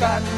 คื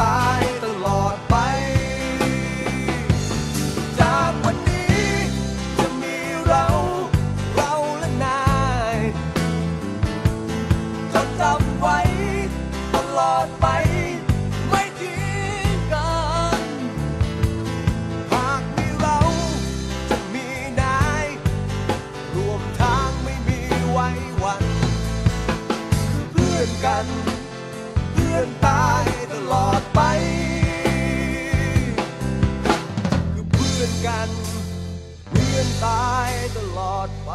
า ไว้ ตลอดไป ไม่ทิ้งกัน หากมีเราจะมีนายรวมทางไม่มีไว้วัน คือเพื่อนกัน เพื่อนตายตลอดไป คือเพื่อนกัน เพื่อนตายตลอดไป